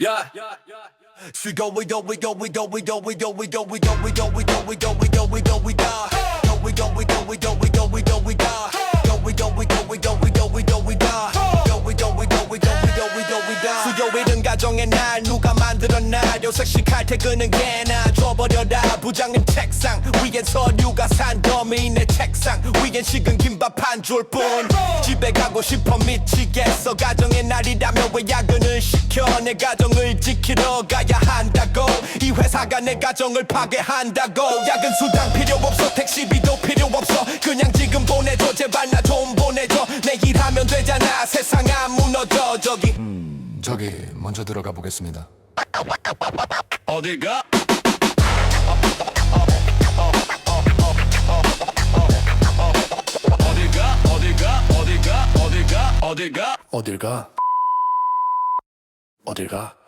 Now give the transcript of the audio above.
Yeah. So go we go we go we go we go we go we go we go we go we go we go we go we go we go go we go we go we go we go we go we go go we go we go we go we go we go we go go we go we go we go we go we go we go 수요일은 가정의 날 누가 만들었나요 섹시칼 퇴근은 개나 줘버려라 부장님 책상 위엔 서류가 산 더미 내 책상 위엔 식은 김밥 한 줄 뿐 집에 가고 싶어 미치겠어 가정의 날이라면 왜 야근을 시켜 내 가정을 지키러 가야 한다고. 이 회사가 내 가정을 파괴한다고. 야근 수당 필요 없어 택시비도 필요 없어. 그냥 지금 보내줘 제발 나 좀 보내줘. 내일 하면 되잖아 세상 안 무너져. 저기. 저기 먼저 들어가 보겠습니다. 어디가? 어디가? 어디가? 어디가? 어디가? 어디가? 어딜 가? 어딜 가?